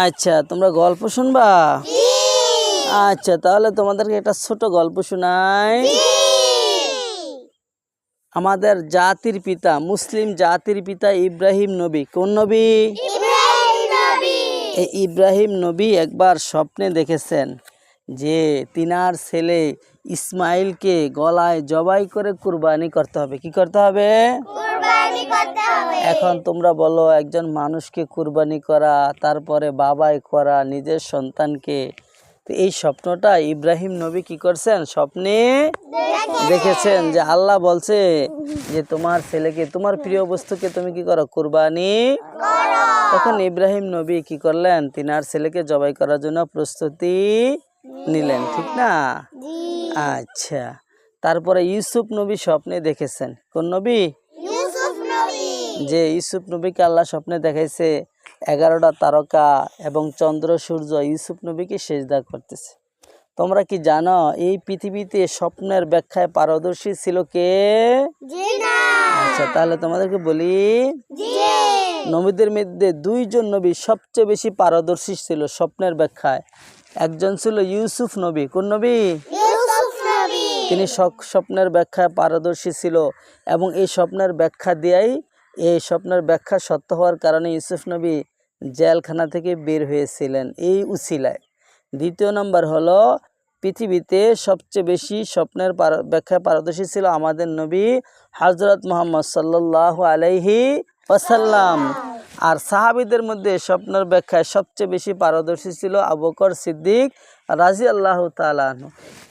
আচ্ছা তোমরা গল্প শুনবা? আচ্ছা তাহলে তোমাদেরকে একটা ছোট গল্প শোনাই। আমাদের জাতির পিতা, মুসলিম জাতির পিতা ইব্রাহিম নবী। কোন নবী? এই ইব্রাহিম নবী একবার স্বপ্নে দেখেছেন যে তিনার ছেলে ইসমাইলকে গলায় জবাই করে কুরবানি করতে হবে। কি করতে হবে? এখন তোমরা বলো একজন মানুষকে কুরবানি করা তারপরে বাবাই করা নিজের সন্তানকে তো এই স্বপ্নটা ইব্রাহিম নবী কি করছেন? স্বপ্নে দেখেছেন। যে আল্লাহ বলছে যে তোমার ছেলেকে তোমার প্রিয় বস্তুকে তুমি কি করো? কুরবানি তখন ইব্রাহিম নবী কি করলেন? তিনার ছেলেকে জবাই করার জন্য প্রস্তুতি নিলেন ঠিক না? আচ্ছা। তারপরে ইউসুফ নবী স্বপ্নে দেখেছেন। কোন নবী? যে ইউসুফ নবীকে আল্লাহ স্বপ্নে দেখাইছে এগারোটা তারকা এবং চন্দ্র সূর্য ইউসুফ নবীকে সেজদা করতেছে। তোমরা কি জানো এই পৃথিবীতে স্বপ্নের ব্যাখ্যায় পারদর্শী ছিল কে? আচ্ছা তাহলে তোমাদেরকে বলি নবীদের মধ্যে দুইজন নবী সবচেয়ে বেশি পারদর্শী ছিল স্বপ্নের ব্যাখ্যায়। একজন ছিল ইউসুফ নবী কোন নবী? তিনি স্বপ্নের ব্যাখ্যায় পারদর্শী ছিল এবং এই স্বপ্নের ব্যাখ্যা দিয়েই এই স্বপ্নের ব্যাখ্যা সত্য হওয়ার কারণে ইউসুফ নবী জেলখানা থেকে বের হয়েছিলেন এই উসিলায়। দ্বিতীয় নম্বর হলো, পৃথিবীতে সবচেয়ে বেশি স্বপ্নের ব্যাখ্যায় পারদর্শী ছিল আমাদের নবী হজরত মোহাম্মদ সাল্লাহ আলাইহি ওয়াসাল্লাম। আর সাহাবিদের মধ্যে স্বপ্নের ব্যাখ্যায় সবচেয়ে বেশি পারদর্শী ছিল আবকর সিদ্দিক রাজি আল্লাহ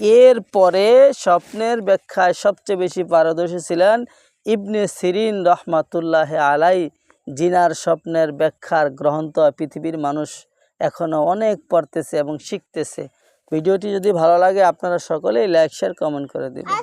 তালান এরপরে স্বপ্নের ব্যাখ্যায় সবচেয়ে বেশি পারদর্শী ছিলেন ইবনে সিরিন রহমাতুল্লাহ আলাই জিনার স্বপ্নের ব্যাখ্যার গ্রন্থ পৃথিবীর মানুষ এখনও অনেক পড়তেছে এবং শিখতেছে। ভিডিওটি যদি ভালো লাগে, আপনারা সকলেই লাইক শেয়ার কমেন্ট করে দেবেন।